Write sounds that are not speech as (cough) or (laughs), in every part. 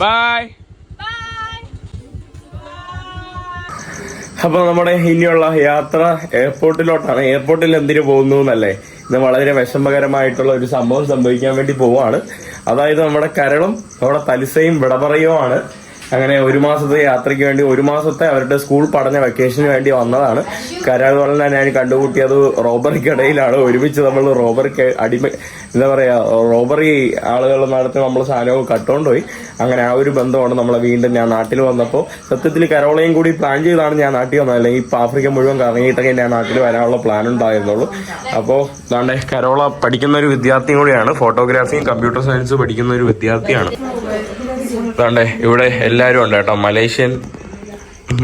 By അപ്പൊ നമ്മുടെ ഇനിയുള്ള യാത്ര എയർപോർട്ടിലോട്ടാണ്. എയർപോർട്ടിൽ എന്തിനു പോകുന്നു എന്നല്ലേ? ഇന്ന് വളരെ വിഷമകരമായിട്ടുള്ള ഒരു സംഭവം സംഭവിക്കാൻ വേണ്ടി പോവാണ്. അതായത് നമ്മുടെ കരളും നമ്മുടെ തലിസയും വിടപറയുമാണ്. അങ്ങനെ ഒരു മാസത്തെ യാത്രയ്ക്ക് വേണ്ടി ഒരു മാസത്തെ അവരുടെ സ്കൂൾ പഠന വെക്കേഷന് വേണ്ടി വന്നതാണ്. കരളുകളെ ഞാൻ കണ്ടുകൂട്ടിയത് റോബറിക്കിടയിലാണ്. ഒരുമിച്ച് നമ്മൾ റോബറിക്ക് അടിമ എന്താ പറയാ റോബറി ആളുകൾ നടത്തി നമ്മൾ സാധനവും കട്ടുകൊണ്ടുപോയി അങ്ങനെ ആ ഒരു ബന്ധമാണ് നമ്മളെ വീണ്ടും ഞാൻ നാട്ടിൽ വന്നപ്പോൾ. സത്യത്തിൽ കരോളയും കൂടി പ്ലാൻ ചെയ്താണ് ഞാൻ നാട്ടിൽ വന്നത്. അല്ലെങ്കിൽ ഇപ്പൊ ആഫ്രിക്ക മുഴുവൻ കറങ്ങിയിട്ടൊക്കെ ഞാൻ നാട്ടിൽ വരാനുള്ള പ്ലാൻ ഉണ്ടായിരുന്നുള്ളൂ. അപ്പോൾ അതാണ്ട് കരോള പഠിക്കുന്ന ഒരു വിദ്യാർത്ഥിയും കൂടിയാണ്. ഫോട്ടോഗ്രാഫിയും കമ്പ്യൂട്ടർ സയൻസ് പഠിക്കുന്ന ഒരു വിദ്യാർത്ഥിയാണ്. ദാണ്ടെ ഇവിടെ എല്ലാവരും ഉണ്ട് കേട്ടോ. Malaysian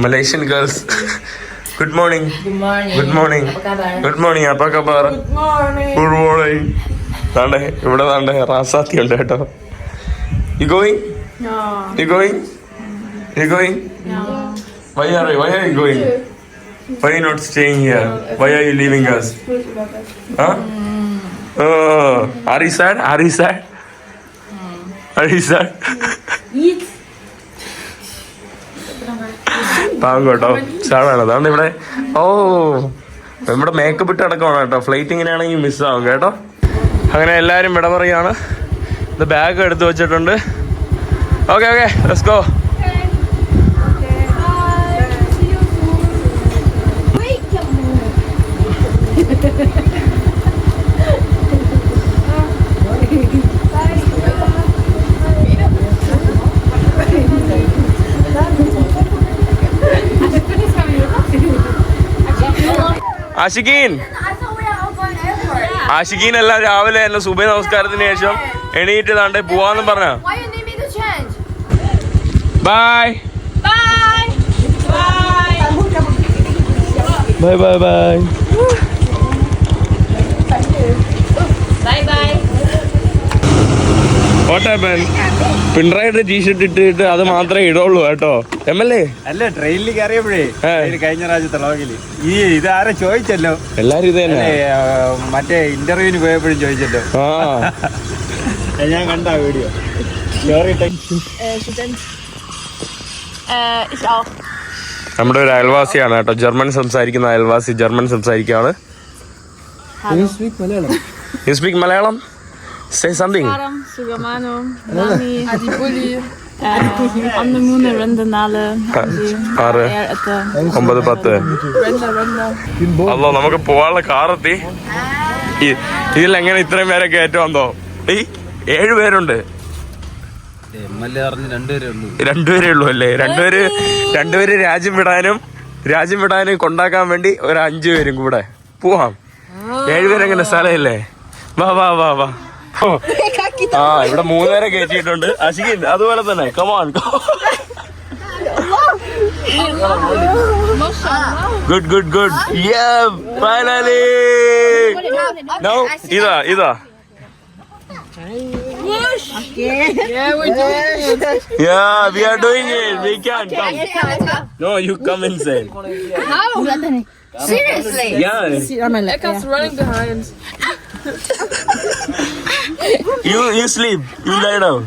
Malaysian girls. Good morning good morning good morning അപ്പൊ കബാർ ഗുഡ് മോർണിംഗ് ദാണ്ടെ ഇവിടെ ദാണ്ടെ റാസാത്തി ഉണ്ട് കേട്ടോ. You going you going you going why are why are you going why not staying here why are you leaving us are ഈ sad are sad? Are you പാവം കേട്ടോ. അതാണ് ഇവിടെ. ഓ നമ്മുടെ മേക്കപ്പ് ഇട്ട് അടക്കമാണ് കേട്ടോ. ഫ്ലൈറ്റ് ഇങ്ങനെയാണെങ്കിൽ മിസ്സാവും കേട്ടോ. അങ്ങനെ എല്ലാവരും വിട പറയാണ് ഇത് ബാഗ് എടുത്തു വെച്ചിട്ടുണ്ട്. Okay okay let's go Ashiqeen Ashiqeen എല്ലാം രാവിലെ തന്നെ സുബൈ നമസ്കാരത്തിന് ശേഷം എണീറ്റ് താണ്ട് പോവാന്നും പറഞ്ഞ. Bye bye? Bye. Bye bye bye ഓട്ടാപ്പൻ പിണറായിയുടെ ടീഷർട്ട് ഇട്ടിട്ട് അത് മാത്രമേ ഇടുള്ളൂ കേട്ടോ. M L A? അല്ല ട്രെയിനിൽ കയറിയപ്പോഴേ. കഴിഞ്ഞ പ്രാവശ്യത്തെ ലോകിൽ ഈ ഇതാരെ ചോദിച്ചല്ലോ? എല്ലാരും ഇത് തന്നെ. മറ്റേ ഇന്റർവ്യൂവിന് പോയപ്പോഴും ചോദിച്ചല്ലോ. ഞാൻ കണ്ട വീഡിയോ. നമ്മുടെ ഒരു അയൽവാസിയാണ് കേട്ടോ. ജർമ്മൻ സംസാരിക്കുന്ന അയൽവാസി ജർമ്മൻ സംസാരിക്കുകയാണ്. You speak Malayalam say something. Adam, Sugamano, Nami, Adibuli, Annemune, Rendenale, ആറ് ഒമ്പത് പത്ത്. Render. നമുക്ക് പോവാനുള്ള കാറെത്തി ഇതിൽ എങ്ങനെ ഇത്രയും പേരെ കയറ്റം വന്നോ ഈ ഏഴ് പേരുണ്ട്. രണ്ടുപേരേ ഉള്ളൂ. അല്ലേ? രണ്ടുപേര് രണ്ടുപേര് രാജ്യം വിടാനും രാജ്യം വിടാനും കൊണ്ടാക്കാൻ വേണ്ടി ഒരു അഞ്ചു പേരും കൂടെ. പോവാം. ഏഴുപേരെങ്ങനെ സ്ഥലമില്ലേ? വാ വാ വാ വാ. ആ ഇവിടെ മൂന്നുപേരെ കയറ്റിയിട്ടുണ്ട്. അശികിൻ അതുപോലെ തന്നെ. Come on good good good finally no ഇതാ ഇതാ. ൂസ്ലി (laughs) you you sleep. You lie down.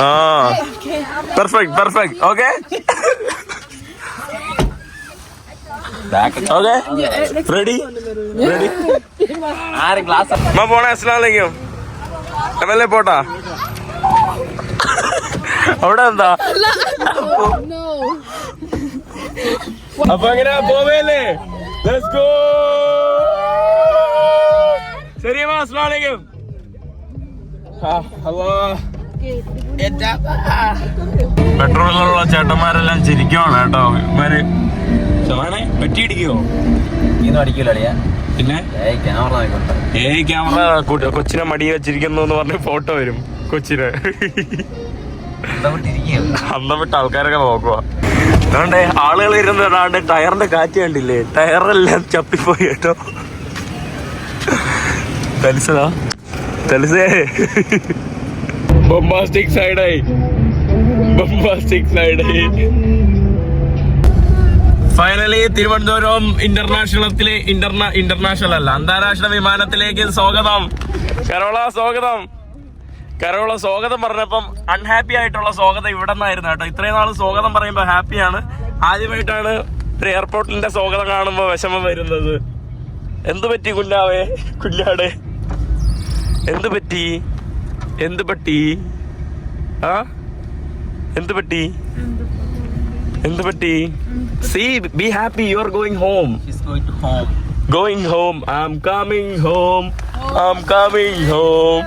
Ah, perfect, perfect. Okay. Okay. Ready? Ready? ആരെ ക്ലാസ് അമ്മ പോണേ അസ്ലാലേക്കും എം എൽ എ പോട്ടാ അവിടെ എന്താ അപ്പൊ എങ്ങനെയാ പോവേലേ ലെറ്റ്സ് ഗോ ശരി അസ്ലാമലൈക്കും പെട്രോളിലുള്ള ചേട്ടന്മാരെല്ലാം ചിരിക്കുവാണ് കേട്ടോ. ഇവർ ശമാനെ പറ്റിയിടിക്കോ നീന്നും അടിക്കൂല അളിയാ. പിന്നെ? ഏയ് ക്യാമറ നോക്കണ്ട ഏ ക്യാമറ കൊച്ചിനെ മടി വെച്ചിരിക്കുന്നു എന്ന് പറഞ്ഞ് ഫോട്ടോ വരും കൊച്ചിനെ. അന്നപ്പെട്ട വിട്ട ആൾക്കാരൊക്കെ നോക്കുക അതുകൊണ്ട് ആളുകൾ ഇരുന്നതാണ്ട് ടയറിന്റെ കാറ്റ് കണ്ടില്ലേ? ടയറെല്ലാം ചപ്പിപ്പോയി കേട്ടോ. തലിസതാ തലിസേ ബൊമ്പാസ്റ്റിക് സൈഡായി ബൊമ്പാസ്റ്റിക് സൈഡായി ഫൈനലി തിരുവനന്തപുരം ഇന്റർനാഷണലത്തിലെ ഇന്റർനാ ഇന്റർനാഷണൽ അല്ല. അന്താരാഷ്ട്ര വിമാനത്തിലേക്ക് സ്വാഗതം. കരോള സ്വാഗതം. കരോള സ്വാഗതം പറഞ്ഞപ്പം അൺഹാപ്പി ആയിട്ടുള്ള സ്വാഗതം ഇവിടെ നിന്നായിരുന്നു കേട്ടോ. ഇത്രയും നാൾ സ്വാഗതം പറയുമ്പോൾ ഹാപ്പിയാണ് ആദ്യമായിട്ടാണ് ഒരു എയർപോർട്ടിന്റെ സ്വാഗതം കാണുമ്പോൾ വിഷമം വരുന്നത്. എന്തു പറ്റി കുല്ലാവേ കുഞ്ഞാട്? എന്ത് പറ്റി? എന്ത് പറ്റി? ആ? എന്ത് പറ്റി? എന്ത് പറ്റി? C B happy you are going home going home I'm coming home I'm coming home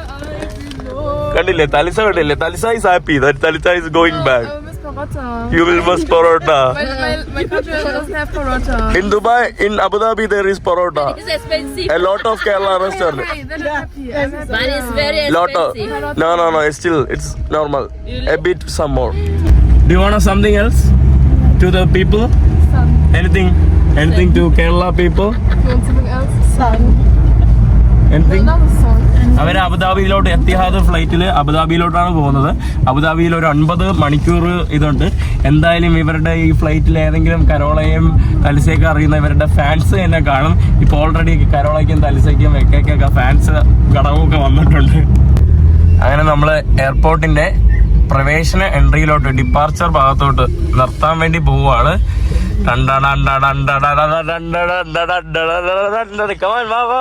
കണ്ടില്ലേ? തലിസ കണ്ടില്ലേ? Thalisa is happy that Thalisa is going back Parotta. you will miss parota My, my, my country doesn't have Parotta. in dubai in abu dhabi there is parota It's expensive. a lot of kerala restaurant Hey, then I'm happy. I'm happy. But it's very lot of no no no it's still it's normal a bit some more do you want something else to the people Sun. anything anything to kerala people You want something else? Sun. anything Another song. അവർ അബുദാബിയിലോട്ട് Etihad ഫ്ലൈറ്റിൽ അബുദാബിയിലോട്ടാണ് പോകുന്നത് അബുദാബിയിൽ ഒരു അൻപത് മണിക്കൂർ ഇതുണ്ട് എന്തായാലും ഇവരുടെ ഈ ഫ്ലൈറ്റിൽ ഏതെങ്കിലും കരോളയും തലിസയൊക്കെ അറിയുന്ന ഇവരുടെ ഫാൻസ് തന്നെ കാണും ഇപ്പോൾ ഓൾറെഡി കരോളയ്ക്കും തലിസയ്ക്കും വെക്കൊക്കെ ഫാൻസ് ഘടകമൊക്കെ വന്നിട്ടുണ്ട് അങ്ങനെ നമ്മൾ എയർപോർട്ടിന്റെ പ്രവേശന എൻട്രിയിലോട്ട് ഡിപ്പാർച്ചർ ഭാഗത്തോട്ട് നിർത്താൻ വേണ്ടി പോവുകയാണ്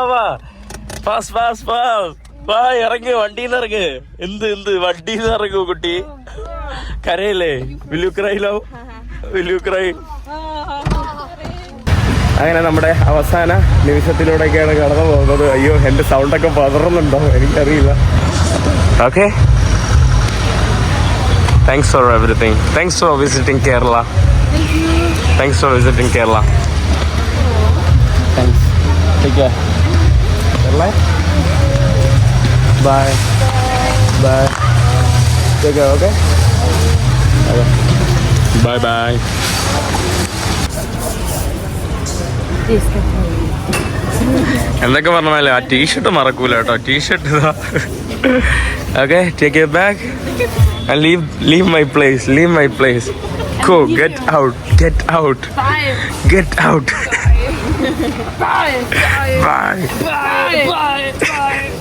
വാ ഇറങ്ങ് വണ്ടിന്ന് ഇറങ്ങ്. എന്ത് എന്ത്? വണ്ടിന്ന് ഇറങ്ങൂ കുട്ടി. കരയല്ലേ? വില്ലു ക്രൈലോ? Will you cry. അങ്ങനെ നമ്മുടെ അവസാന നിമിഷത്തിലൂടെയൊക്കെയാണ് കടന്നു പോകുന്നത്. അയ്യോ എന്റെ സൗണ്ടൊക്കെ പതറുന്നുണ്ടോ? എനിക്കറിയില്ല. Okay thanks for everything thanks for visiting Kerala thanks for visiting Kerala thanks Kerala bye bye take care okay Bye bye. എന്തൊക്കെ പറഞ്ഞാലേ ആ ടീഷർട്ട് മറക്കൂല കേട്ടോ. ടീഷർട്ട് ഇതാ. Okay take a bag leave leave my place leave my place go get out get out Bye. Get out Bye. Bye. Bye Bye.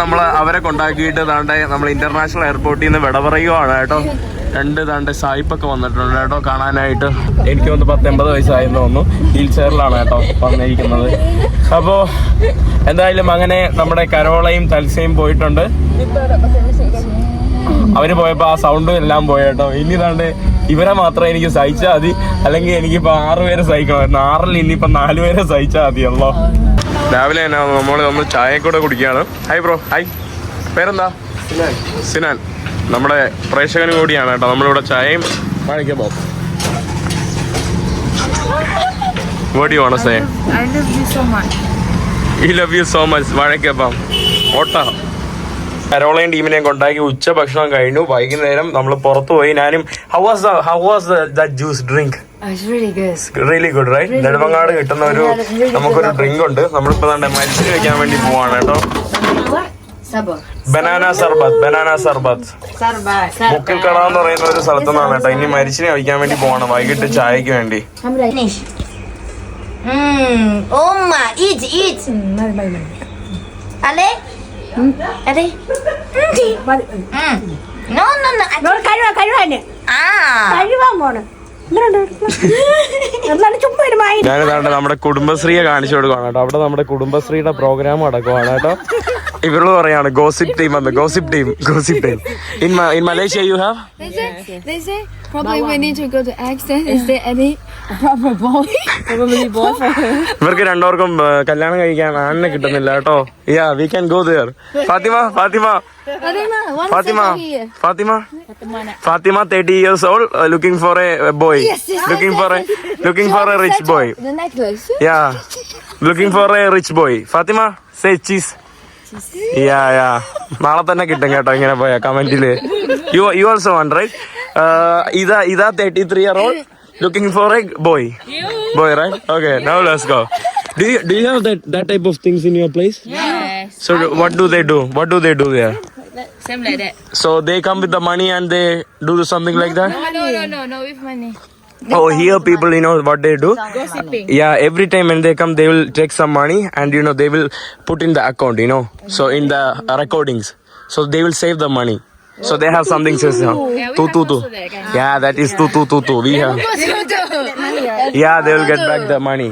നമ്മൾ അവരെ കൊണ്ടാക്കിയിട്ട് താണ്ടെ നമ്മൾ international എയർപോർട്ടിൽ നിന്ന് വിടപറയുവാണ് കേട്ടോ. രണ്ട് താണ്ടെ സായിപ്പൊക്കെ വന്നിട്ടുണ്ട് കേട്ടോ കാണാനായിട്ട്. എനിക്ക് വന്ന് പത്തൊമ്പത് വയസ്സായെന്ന് തോന്നുന്നു. വീൽ ചെയറിലാണ് കേട്ടോ വന്നിരിക്കുന്നത്. അപ്പോൾ എന്തായാലും അങ്ങനെ നമ്മുടെ കരോളയും തൽസയും പോയിട്ടുണ്ട്. അവർ പോയപ്പോ ആ സൗണ്ടും എല്ലാം പോയേട്ടോ ഇനി താണ്ട് ഇവരെ മാത്രം എനിക്ക് സഹിച്ചാൽ മതി. അല്ലെങ്കിൽ എനിക്കിപ്പോ ആറുപേരെ സഹിക്കണമായിരുന്നു ആറിൽ ഇനിയിപ്പോ നാലുപേരെ സഹിച്ചാൽ മതിയല്ലോ. രാവിലെ തന്നെ നമ്മൾ നമ്മൾ ചായയും കൂടെ കുടിക്കുകയാണ്. ഹായ് ബ്രോ ഹായ് പേരെന്താ? സിനാൻ. നമ്മുടെ പ്രേക്ഷകനും കൂടിയാണ് കേട്ടോ നമ്മളിവിടെ ചായയും I love you so much. വഴക്കപ്പം ഓട്ട. കരോളയും ടീമിനെയും കൊണ്ടാക്കി ഉച്ച ഭക്ഷണം കഴിഞ്ഞു. വൈകുന്നേരം നമ്മൾ പുറത്തു പോയി. ഞാനും how was how was the juice drink really good right Nedumangad കിട്ടുന്ന ഒരു നമുക്കൊരു ഡ്രിങ്ക് ഉണ്ട്. നമ്മളിപ്പോ തന്നെ മരിച്ചു വെക്കാൻ വേണ്ടി പോവാണ് കേട്ടോ. ബനാന സർബത്ത്. ബനാന സർബത്ത്. മുക്കിൽ കട എന്ന് പറയുന്ന ഒരു സ്ഥലത്തു നിന്നാണ് കേട്ടോ. ഇനി മരിച്ചിനെ കഴിക്കാൻ വേണ്ടി പോവാണ്. വൈകിട്ട് ചായക്ക് വേണ്ടി. ആ കഴിവാ. കഴിവാൻ പോണ്. ഞാനിതാണ്ട് നമ്മുടെ കുടുംബശ്രീയെ കാണിച്ചു കൊടുക്കുവാണ് കേട്ടോ. അവിടെ നമ്മുടെ കുടുംബശ്രീയുടെ പ്രോഗ്രാം നടക്കുവാണ് കേട്ടോ. ഇവരോട് പറയാണ് ഗോസിപ്പ് ടീം എന്ന് gossip team gossip team in in Malaysia you have They say, they say probably we need to go to accent. Is there any proper boy? Probably boy for ഇവർക്ക് രണ്ടോർക്കും കല്യാണം കഴിക്കാൻ ആണിനെ കിട്ടുന്നില്ല കേട്ടോ. Ya we can go there Fatima Fatima. Fatima, one Fatima second here. Fatima Fatima thirty years old looking for a boy looking for a looking for a rich boy The necklace. Ya looking for a rich boy Fatima say cheese. Ya ya നാളെ തന്നെ കിട്ടും കേട്ടോ ഇങ്ങനെ പോയ കമന്റിൽ you you also one right ഇതാ ഇതാ thirty three year old looking for a boy boy right okay now let's go Do you, do you have that, that type of things in your place? Yes. So what do they do? What do they do there? Same like that. So they come with the money and they do something like that? Oh, no, no, no, no, with money. Oh, here people, you know what they do? Gossiping. Yeah, every time when they come, they will take some money and you know they will put in the account, you know. So in the recordings, so they will save the money. So they have something says uh, tu tu tu. Yeah, that is tu tu tu tu. We have. (laughs) Yeah, they will get back the money.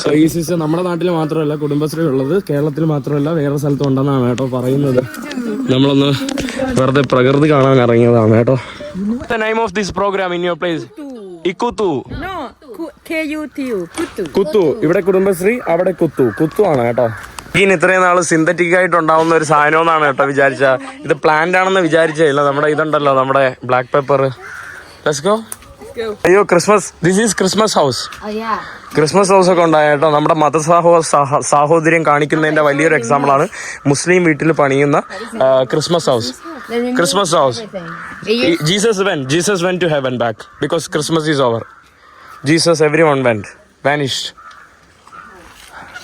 So ഈ system നമ്മുടെ നാട്ടിൽ മാത്രമല്ല കുടുംബശ്രീ ഉള്ളത് കേരളത്തിൽ മാത്രമല്ല വേറെ സ്ഥലത്തും ഉണ്ടെന്നാണ് കേട്ടോ പറയുന്നത്. നമ്മളൊന്ന് വെറുതെ പ്രകൃതി കാണാൻ ഇറങ്ങിയതാണ് കേട്ടോ. The name of this program in your place ഇക്കുത്തു. കുത്തു. ഇവിടെ കുടുംബശ്രീ അവിടെ കുത്തു. കുത്തു ആണ് കേട്ടോ. ഈ ഇത്രയും നാൾ സിന്തറ്റിക് ആയിട്ട് ഉണ്ടാവുന്ന ഒരു സാധനം എന്നാണ് കേട്ടോ വിചാരിച്ച. ഇത് പ്ലാന്റ് ആണെന്ന് വിചാരിച്ചില്ല നമ്മുടെ ഇതുണ്ടല്ലോ നമ്മുടെ ബ്ലാക്ക് പേപ്പർ ലെറ്റ്സ് ഗോ അയ്യോ Christmas this is Christmas house. Christmas house ഒക്കെ ഉണ്ടായ കേട്ടോ. നമ്മുടെ മതസാഹോ സഹ- സാഹോദര്യം കാണിക്കുന്നതിന്റെ വലിയൊരു എക്സാമ്പിൾ ആണ്. മുസ്ലിം വീട്ടിൽ പണിയുന്ന Christmas house Christmas house Jesus went Jesus went to heaven back because Christmas is over Jesus every one went vanished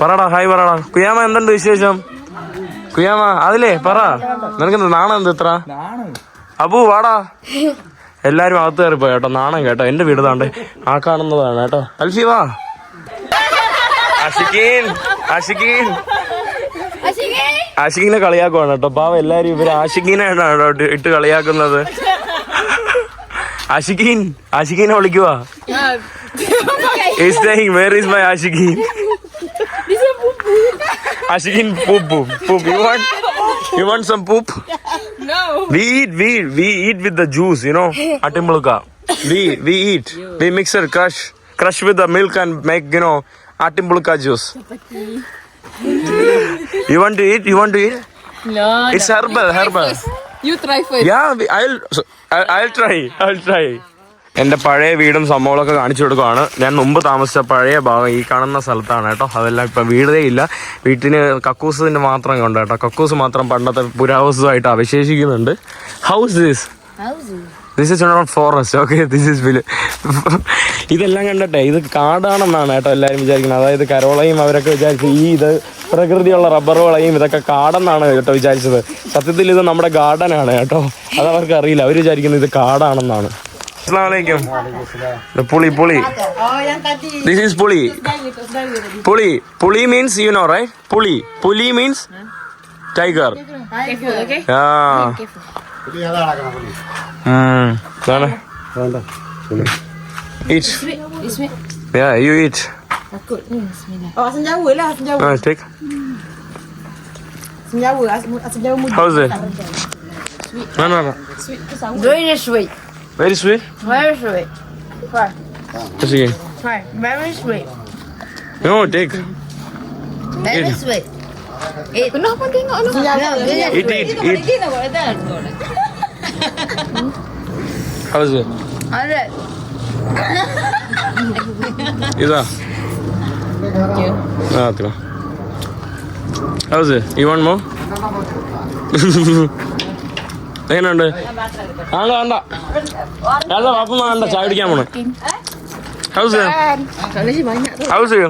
പറടാ ഹായ് പറടാ. കുയാമ എന്തുണ്ട് വിശേഷം? കുയാമ അതിലേ പറ. നിനക്ക് നാണം എന്ത് ഇത്ര? അബു വാടാ. (laughs) എല്ലാരും അകത്ത് പോയ കേട്ടോ. നാണം കേട്ടോ. എന്റെ വീട് താണ്ട്. ആ കാണുന്നതാണ് കേട്ടോ. അൽഫി വാ. അഷിക്കീൻ ആഷിഖീൻ. ആഷിഖിനെ കളിയാക്കുവാണ് കേട്ടോ. പാവ എല്ലാരും ഇവർ ആഷിഖീനാണ് ഇട്ട് കളിയാക്കുന്നത്. ആഷിഖീൻ ആഷിഖീനെ വിളിക്കുവാ. Where is my is my പൂപ്പു poop. You want some poop? No. We eat we we eat with the juice, you know, atimbuluka. We we eat. We mix it, crush crush with the milk and make you know atimbuluka juice. You want to eat? You want to eat? No. It's herbal, herbal. You try first. Yeah, we- I'll I- I'll try. I'll try. എന്റെ പഴയ വീടും സംഭവങ്ങളൊക്കെ കാണിച്ചു കൊടുക്കുവാണ്. ഞാൻ മുമ്പ് താമസിച്ച പഴയ ഭാഗം ഈ കാണുന്ന സ്ഥലത്താണ് കേട്ടോ. അതെല്ലാം ഇപ്പം വീടേ ഇല്ല. വീട്ടിന് കക്കൂസിന്റെ മാത്രമേ ഉണ്ട് കേട്ടോ. കക്കൂസ് മാത്രം പണ്ടത്തെ പുരാവസ്തുവായിട്ട് അവശേഷിക്കുന്നുണ്ട്. House this this is not forest okay this is will ഇതെല്ലാം കണ്ടട്ടെ ഇത് കാടാണെന്നാണ് കേട്ടോ എല്ലാവരും വിചാരിക്കുന്നത്. അതായത് കരോളയും അവരൊക്കെ വിചാരിച്ചു ഈ ഇത് പ്രകൃതിയുള്ള റബ്ബർ വളയും ഇതൊക്കെ കാടെന്നാണ് കേട്ടോ വിചാരിച്ചത്. സത്യത്തിൽ ഇത് നമ്മുടെ ഗാർഡനാണ് കേട്ടോ. അത് അവർക്ക് അറിയില്ല. അവർ വിചാരിക്കുന്നത് ഇത് കാടാണെന്നാണ്. Assalamualaikum. The. This is bully. Bully. Bully means you know right? Bully. Bully means tiger. Yeah. Hmm. Eat. Yeah, you eat. Oh, senjawa lah, ah, take. How's it? No, no, no. Sweet. Sweet. Very sweet. Very sweet. Try. Just again. Try. Very sweet. No, take. Very Eat. sweet. Kenapa tengok lu? Eat, eat, eat. How's it? Alright. ഇതാ ആ അത്ര house you one മോ എങ്ങനെയുണ്ട് വേണ്ട U U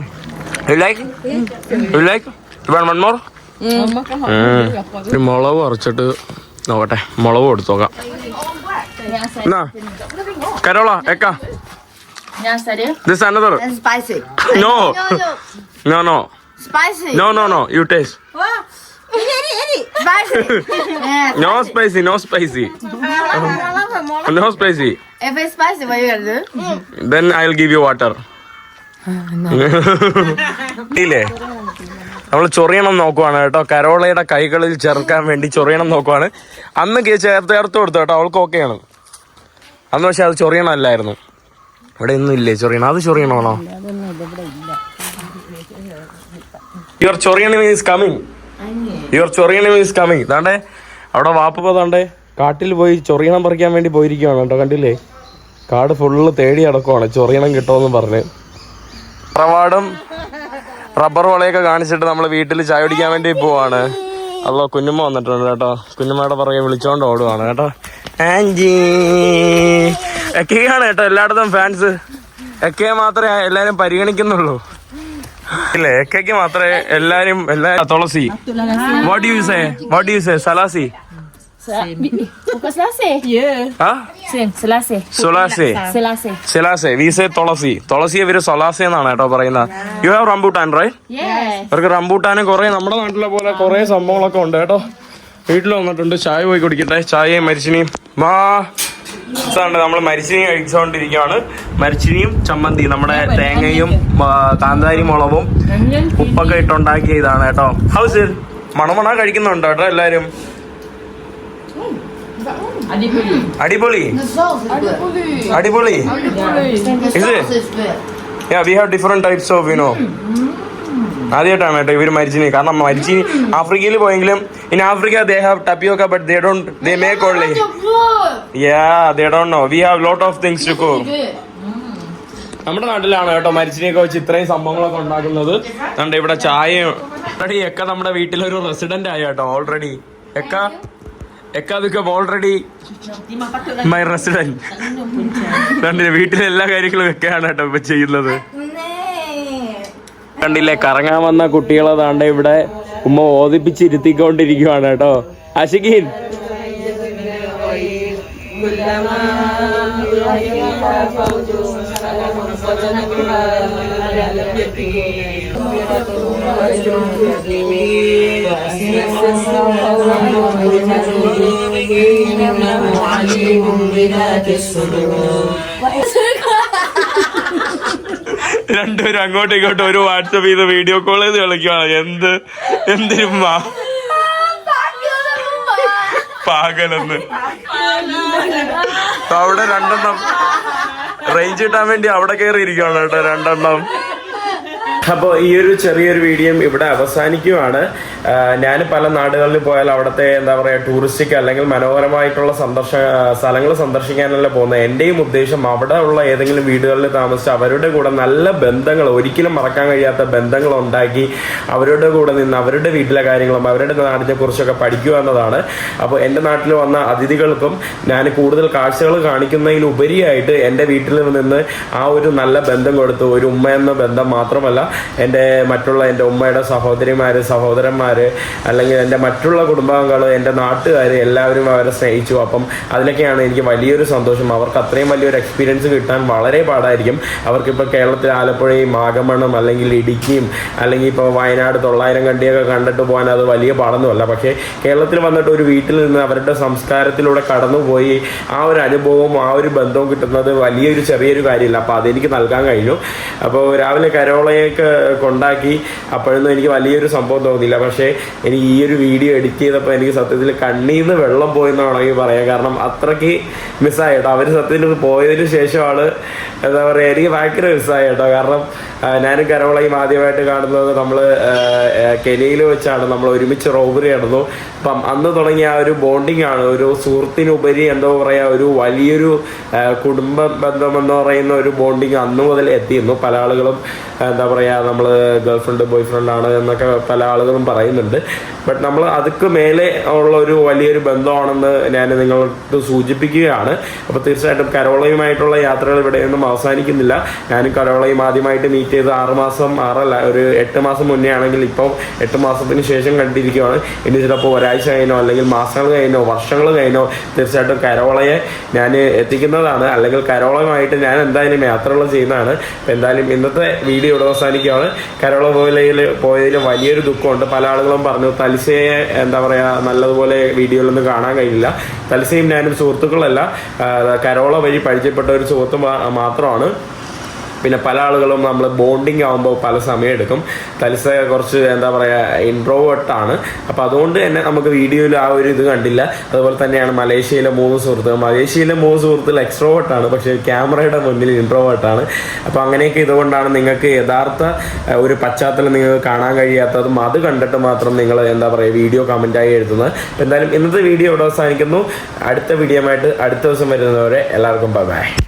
U മുളക് കുറച്ചിട്ട് നോക്കട്ടെ മുളക് കൊടുത്തു നോക്കാം എന്നാ കരോള എക്കാ no. No no And spicy. No. No, no. Spicy. No, no, no. You taste. Spicy. (laughs) yeah. No spicy, no spicy. (laughs) No spicy. If it's spicy, what you gonna do? Then I'll give you water. (laughs) ഇല്ലേ? നമ്മൾ ചൊറിയണം നോക്കുവാണ് കേട്ടോ. കരോളയുടെ കൈകളിൽ ചേർക്കാൻ വേണ്ടി ചൊറിയണം നോക്കുവാണ്. അന്ന് ചേർത്ത് ചേർത്ത് കൊടുത്തു കേട്ടോ. അവൾക്ക് ഓക്കെയാണ് അന്ന് പക്ഷെ അത് ചൊറിയണമല്ലായിരുന്നു ഇവിടെ ഒന്നും ഇല്ലേ ചൊറിയണം? അത് ചൊറിയണമാണോ? യുവർ ചൊറിയണി മീൻസ് കമ്മിങ് യുവർ ചൊറിയണി മീൻസ് കമ്മിങ് താണ്ടേ അവിടെ വാപ്പ താണ്ടേ കാട്ടിൽ പോയി ചൊറിയണം പറിക്കാൻ വേണ്ടി പോയിരിക്കുകയാണ് കേട്ടോ കണ്ടില്ലേ? കാട് ഫുള്ള് തേടി അടക്കുവാണ് ചൊറിയണം കിട്ടുമെന്ന് പറഞ്ഞ്. തറവാടും റബ്ബർ വളയൊക്കെ കാണിച്ചിട്ട് നമ്മൾ വീട്ടിൽ ചായ കുടിക്കാൻ വേണ്ടി പോവാണ്. അല്ലോ കുഞ്ഞുമ്മ വന്നിട്ടുണ്ട് കേട്ടോ. കുഞ്ഞുമ്മയുടെ പുറകെ വിളിച്ചോണ്ട് ഓടുവാണ് കേട്ടോ. ആൻജി എക്കെയാണ് കേട്ടോ എല്ലായിടത്തും ഫാൻസ് എക്കെ മാത്രമേ എല്ലാരും പരിഗണിക്കുന്നുള്ളൂ? ഇല്ലേ എക്കയ്ക്ക് മാത്രമേ എല്ലാരും എല്ലാരും തുളസി what you say what you say സലാസി. Bukan. Ya. Say തുളസി തുളസിയെ ഇവർ സൊലാസി എന്നാണ് കേട്ടോ പറയുന്നത്. യു ഹാവ് റംബൂട്ടാൻ റൈ ഇവർക്ക് അവർക്ക് റംബൂട്ടാനും കുറെ നമ്മുടെ നാട്ടിലെ പോലെ കുറെ സംഭവങ്ങളൊക്കെ ഉണ്ട് കേട്ടോ. വീട്ടിൽ വന്നിട്ടുണ്ട്. ചായ പോയി കുടിക്കട്ടെ. ചായയും മരിച്ചിനിയും. മാ ഇതാണ് നമ്മൾ മരിച്ചിനി കഴിച്ചുകൊണ്ടിരിക്കുകയാണ്. മരിച്ചിനിയും ചമ്മന്തി നമ്മുടെ തേങ്ങയും കാന്താരി മുളകും ഉപ്പൊക്കെ ഇട്ടുണ്ടാക്കിയ ഇതാണ് കേട്ടോ. ഹൗസ് മണമണ കഴിക്കുന്നുണ്ടോ കേട്ടോ എല്ലാരും അടിപൊളി. അടിപൊളി. അടിപൊളി. Yeah we have different types of you know ആദ്യമായിട്ടാണ് കേട്ടോ ഇവർ മരിച്ചിനി കാരണം മരിച്ചിനി ആഫ്രിക്കയിൽ പോയെങ്കിലും in Africa they have tapioca but they don't they make only yeah they don't know we have lot of things to കോ നമ്മുടെ നാട്ടിലാണ് കേട്ടോ മരിച്ചിനെയൊക്കെ വെച്ച് ഇത്രയും സംഭവങ്ങളൊക്കെ ഉണ്ടാക്കുന്നത്. നമ്മുടെ ഇവിടെ ചായയും ഓൾറെഡി എക്ക നമ്മുടെ വീട്ടിലൊരു റെസിഡന്റ് ആയി കേട്ടോ ഓൾറെഡി എക്ക? എക്ക ഓൾറെഡി മൈ റെസിഡന്റ് കണ്ടില്ലേ വീട്ടിലെ എല്ലാ കാര്യങ്ങളും ഒക്കെയാണ് കേട്ടോ ഇപ്പൊ ചെയ്യുന്നത്. കണ്ടില്ലേ കറങ്ങാൻ വന്ന കുട്ടികളെ താണ്ട ഇവിടെ ഉമ്മ ഓദിപ്പിച്ചിരുത്തിക്കൊണ്ടിരിക്കുവാണ് കേട്ടോ. രണ്ടുപേരും അങ്ങോട്ടും ഇങ്ങോട്ടും ഒരു വാട്സപ്പ് ചെയ്ത് വീഡിയോ കോൾ ചെയ്ത് കളിക്കുവാണ്. എന്ത്? എന്തിനും പാകലെന്ന്. അവിടെ രണ്ടെണ്ണം റേഞ്ച് കിട്ടാൻ വേണ്ടി അവിടെ കയറി ഇരിക്കുകയാണ് കേട്ടോ രണ്ടെണ്ണം. അപ്പോൾ ഈ ഒരു ചെറിയൊരു വീഡിയോ ഇവിടെ അവസാനിക്കുവാണ്. ഞാൻ പല നാടുകളിൽ പോയാൽ അവിടുത്തെ എന്താ പറയുക ടൂറിസ്റ്റിക് അല്ലെങ്കിൽ മനോഹരമായിട്ടുള്ള സന്ദർശ സ്ഥലങ്ങൾ സന്ദർശിക്കാനല്ല പോകുന്നത്. എന്റെയും ഉദ്ദേശം അവിടെ ഉള്ള ഏതെങ്കിലും വീടുകളിൽ താമസിച്ച് അവരുടെ കൂടെ നല്ല ബന്ധങ്ങൾ ഒരിക്കലും മറക്കാൻ കഴിയാത്ത ബന്ധങ്ങൾ ഉണ്ടാക്കി അവരുടെ കൂടെ നിന്ന് അവരുടെ വീട്ടിലെ കാര്യങ്ങളും അവരുടെ നാടിനെ കുറിച്ചൊക്കെ പഠിക്കുക എന്നതാണ്. അപ്പോൾ എന്റെ നാട്ടിൽ വന്ന അതിഥികൾക്കും ഞാൻ കൂടുതൽ കാഴ്ചകൾ കാണിക്കുന്നതിലുപരിയായിട്ട് എന്റെ വീട്ടിൽ നിന്ന് ആ ഒരു നല്ല ബന്ധം കൊടുത്തു. ഒരു ഉമ്മ എന്ന ബന്ധം മാത്രമല്ല എന്റെ മറ്റുള്ള എന്റെ ഉമ്മയുടെ സഹോദരിമാർ സഹോദരന്മാർ അല്ലെങ്കിൽ എന്റെ മറ്റുള്ള കുടുംബാംഗങ്ങൾ എന്റെ നാട്ടുകാർ എല്ലാവരും അവരെ സ്നേഹിച്ചു. അപ്പം അതിലൊക്കെയാണ് എനിക്ക് വലിയൊരു സന്തോഷം. അവർക്ക് അത്രയും വലിയൊരു എക്സ്പീരിയൻസ് കിട്ടാൻ വളരെ പാടായിരിക്കും. അവർക്കിപ്പോൾ കേരളത്തിൽ ആലപ്പുഴയും ആഗമണം അല്ലെങ്കിൽ ഇടുക്കിയും അല്ലെങ്കിൽ ഇപ്പോൾ വയനാട് തൊള്ളായിരം കണ്ടിയൊക്കെ കണ്ടിട്ട് പോകാൻ അത് വലിയ പാടൊന്നുമല്ല. പക്ഷേ കേരളത്തിൽ വന്നിട്ട് ഒരു വീട്ടിൽ നിന്ന് അവരുടെ സംസ്കാരത്തിലൂടെ കടന്നുപോയി ആ ഒരു അനുഭവവും ആ ഒരു ബന്ധവും കിട്ടുന്നത് വലിയൊരു ചെറിയൊരു കാര്യമില്ല. അപ്പോൾ അതെനിക്ക് നൽകാൻ കഴിഞ്ഞു. അപ്പോൾ രാവിലെ കരോളയൊക്കെ കൊണ്ടാക്കി. അപ്പോഴൊന്നും എനിക്ക് വലിയൊരു സംഭവം തോന്നിയില്ല. പക്ഷേ എനിക്ക് ഈ ഒരു വീഡിയോ എഡിറ്റ് ചെയ്തപ്പോൾ എനിക്ക് സത്യത്തിൽ കണ്ണീന്ന് വെള്ളം പോയെന്ന് വേണമെങ്കിൽ പറയാം കാരണം അത്രയ്ക്ക് മിസ്സായി കേട്ടോ. അവർ സത്യത്തിൽ പോയതിന് ശേഷമാണ് എന്താ പറയുക എനിക്ക് ഭയങ്കര മിസ്സായി കേട്ടോ. കാരണം ഞാനും കരോളയും ആദ്യമായിട്ട് കാണുന്നത് നമ്മൾ കെനിയിൽ വെച്ചാണ്. നമ്മൾ ഒരുമിച്ച് റോബറി നടന്നു അപ്പം അന്ന് തുടങ്ങിയ ആ ഒരു ബോണ്ടിങ് ആണ്. ഒരു സുഹൃത്തിനുപരി എന്തോ പറയുക ഒരു വലിയൊരു കുടുംബ ബന്ധം എന്ന് പറയുന്ന ഒരു ബോണ്ടിങ് അന്ന് മുതൽ എത്തിയിരുന്നു. പല ആളുകളും എന്താ പറയുക നമ്മൾ ഗേൾ ഫ്രണ്ട് ബോയ് ഫ്രണ്ട് ആണ് എന്നൊക്കെ പല ആളുകളും പറയുന്നുണ്ട്. ബട്ട് നമ്മൾ അതൊക്കെ മേലെ ഉള്ള ഒരു വലിയൊരു ബന്ധമാണെന്ന് ഞാൻ നിങ്ങൾക്ക് സൂചിപ്പിക്കുകയാണ്. അപ്പോൾ തീർച്ചയായിട്ടും കരോളയുമായിട്ടുള്ള യാത്രകൾ ഇവിടെ നിന്നും അവസാനിക്കുന്നില്ല. ഞാനും കരോളയും ആദ്യമായിട്ട് മീറ്റ് ചെയ്ത് ആറ് മാസം ആറല്ല ഒരു എട്ട് മാസം മുന്നേ ആണെങ്കിൽ ഇപ്പം എട്ട് മാസത്തിന് ശേഷം കണ്ടിരിക്കുകയാണ് ഇനി ചിലപ്പോൾ ഒരാഴ്ച കഴിഞ്ഞോ അല്ലെങ്കിൽ മാസങ്ങൾ കഴിഞ്ഞോ വർഷങ്ങൾ കഴിഞ്ഞോ തീർച്ചയായിട്ടും കരോളയെ ഞാൻ എത്തിക്കുന്നതാണ്. അല്ലെങ്കിൽ കരോളയുമായിട്ട് ഞാൻ എന്തായാലും യാത്രകൾ ചെയ്യുന്നതാണ്. എന്തായാലും ഇന്നത്തെ വീഡിയോ ഇവിടെ അവസാനിക്കുകയാണ് കരോള പോയതിൽ പോയതിൽ വലിയൊരു ദുഃഖമുണ്ട്. പല ആളുകളും പറഞ്ഞു തൽസയെ എന്താ പറയുക നല്ലതുപോലെ വീഡിയോയിലൊന്നും കാണാൻ കഴിയില്ല തലിസയും ഞാനും സുഹൃത്തുക്കളല്ല. കരോള വഴി പരിചയപ്പെട്ട ഒരു സുഹൃത്ത് മാത്രമാണ്. പിന്നെ പല ആളുകളും നമ്മൾ ബോണ്ടിങ് ആകുമ്പോൾ പല സമയം എടുക്കും. തലസ കുറച്ച് എന്താ പറയുക ഇൻട്രോവേർട്ടാണ് അപ്പോൾ അതുകൊണ്ട് തന്നെ നമുക്ക് വീഡിയോയിൽ ആ ഒരു ഇത് കണ്ടില്ല. അതുപോലെ തന്നെയാണ് മലേഷ്യയിലെ മൂന്ന് സുഹൃത്തുക്കൾ. മലേഷ്യയിലെ മൂന്ന് സുഹൃത്തുക്കൾ എക്സ്ട്രോവേർട്ടാണ് പക്ഷേ ക്യാമറയുടെ മുന്നിൽ ഇൻട്രോവേർട്ടാണ് അപ്പോൾ അങ്ങനെയൊക്കെ ഇതുകൊണ്ടാണ് നിങ്ങൾക്ക് യഥാർത്ഥ ഒരു പശ്ചാത്തലം നിങ്ങൾക്ക് കാണാൻ കഴിയാത്തതും അത് കണ്ടിട്ട് മാത്രം നിങ്ങൾ എന്താ പറയുക വീഡിയോ കമന്റായി എഴുതുന്നത്. എന്തായാലും ഇന്നത്തെ വീഡിയോ ഇവിടെ അവസാനിക്കുന്നു. അടുത്ത വീഡിയോ ആയിട്ട് അടുത്ത ദിവസം വരുന്നവരെ എല്ലാവർക്കും ബൈ ബൈ